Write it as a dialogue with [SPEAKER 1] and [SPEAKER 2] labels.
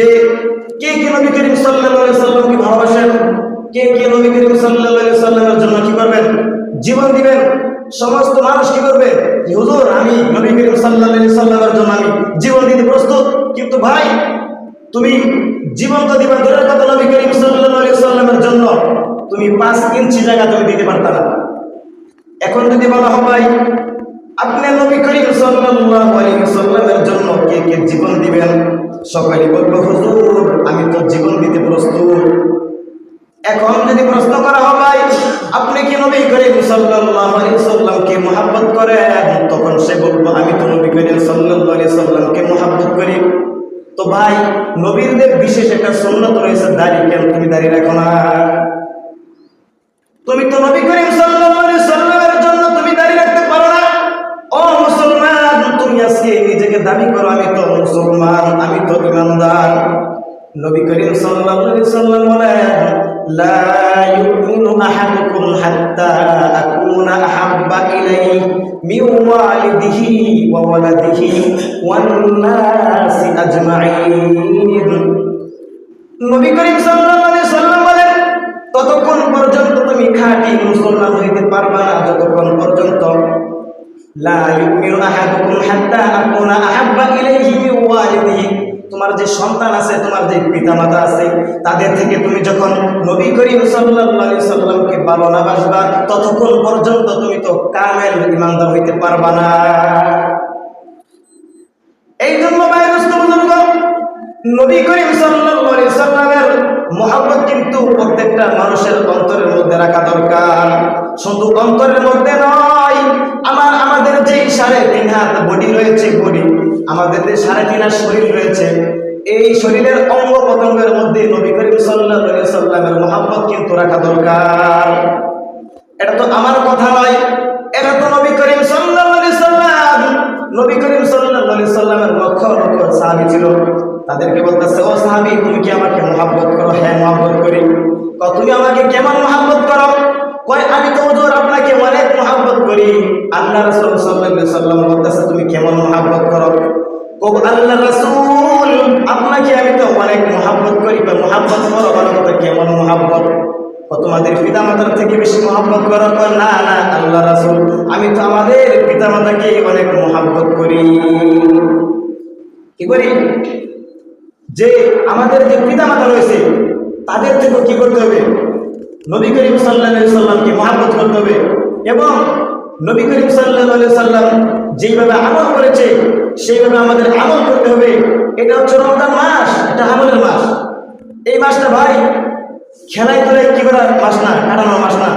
[SPEAKER 1] যে কে কে নবী করিম সাল্লাল্লাহু আলাইহি সাল্লামকে ভালোবাসেন? কে কে নবী করিম সাল্লাল্লাহু আলাইহি সাল্লামের জন্য কি করবেন? জীবন দিবেন? সমস্ত মানুষ কি করবে? হুজুর, আমি নবী করিম সাল্লাল্লাহু আলাইহি সাল্লামের জন্য আমি জীবন দিতে প্রস্তুত। কিন্তু ভাই, তুমি জীবন তো দিবা দূরের কথা নবী করিম সাল্লাল্লাহু আলাইহি সাল্লামের জন্য। তুমি পাঁচ ইঞ্চি জায়গা তুমি দিতে পারতা না। এখন যদি বলা হয়, ভাই, আপনি নবী করিম সাল্লাল্লাহু আলাইহি সাল্লামের জন্য কে কে জীবন দিবেন? সকালে বলব হুজুর, আমি তো জীবন দিতে প্রস্তুত। এখন যদি প্রশ্ন করা হয়, আপনি কি নবী করিম সাল্লামকে মহব্বত করেন? তখন সে বলব আমি তো নবী করিম সাল্লামকে মহব্বত করি। তো ভাই নবীরদের বিশেষ একটা সুন্নত রয়েছে, দাড়ি কেন তুমি দাঁড়িয়ে রাখো না? তুমি তো নবী করিম সাল্লাল্লাহু মুসলমান আমি তো ইমানদার নবী করিম সাল্লাল্লাহু সাল্লাম বলেন, লা ততক্ষণ পর্যন্ত তুমি খাঁটি মুসলমান হইতে পারবা না, যতক্ষণ পর্যন্ত লা ইউমিনু আহাদুকুম হাত্তা আকুনা আহাব্বা ইলাইহি মিন তোমার যে সন্তান আছে, তোমার যে পিতামাতা আছে, তাদের থেকে তুমি যখন নবী করিম সাল্লাল্লাহু আলাইহি সাল্লামকে ভালো না বাসবা, ততক্ষণ পর্যন্ত তুমি তো কামেল ইমানদার হইতে পারবা না। এই জন্য নবী করিম সাল্লামের মহব্বত কিন্তু প্রত্যেকটা মানুষের অন্তরের মধ্যে রাখা দরকার। শুধু অন্তরের মধ্যে নয় সাড়ে তিন হাত বডি রয়েছে বডি আমাদের যে সাড়ে তিন হাত শরীর রয়েছে। এই শরীরের অঙ্গ প্রত্যঙ্গের মধ্যে নবী করিম আলাইহি সাল্লামের মহব্বত কিন্তু রাখা দরকার। এটা তো আমার কথা নয়, এটা তো নবী করিম আলাইহি সাল্লাম নবী করিম আলাইহি সাল্লামের লক্ষ লক্ষ সাহাবী ছিল। তাদেরকে বলতেছে, ও সাহাবী, তুমি কি আমাকে মহব্বত করো? হ্যাঁ মহব্বত করি। তুমি আমাকে কেমন মহব্বত আল্লাহ রাসূল আলাইহি সাল্লাম তুমি কেমন মহব্বত করো? ও আল্লাহ রাসূল, আপনাকে আমি তো অনেক মহব্বত করি, বা মহব্বত করো বলো কেমন মহব্বত? ও তোমাদের পিতা মাতার থেকে বেশি মহাব্বত করো? না না, আল্লাহ রাসুল, আমি তো আমাদের পিতা মাতাকে অনেক মহাব্বত করি। কি করি? যে আমাদের যে পিতা মাতা রয়েছে, তাদের থেকে কি করতে হবে? নবী করিম সাল্লাহ সাল্লামকে মহাব্বত করতে হবে। এবং নবী করিম সাল্লাহ সাল্লাম যেইভাবে আমল করেছে, সেইভাবে আমাদের আমল করতে হবে। এটা হচ্ছে রমজান মাস, এটা আমলের মাস। এই মাসটা ভাই, খেলায় তোলে কি করার মাস না, কাটানোর মাস না।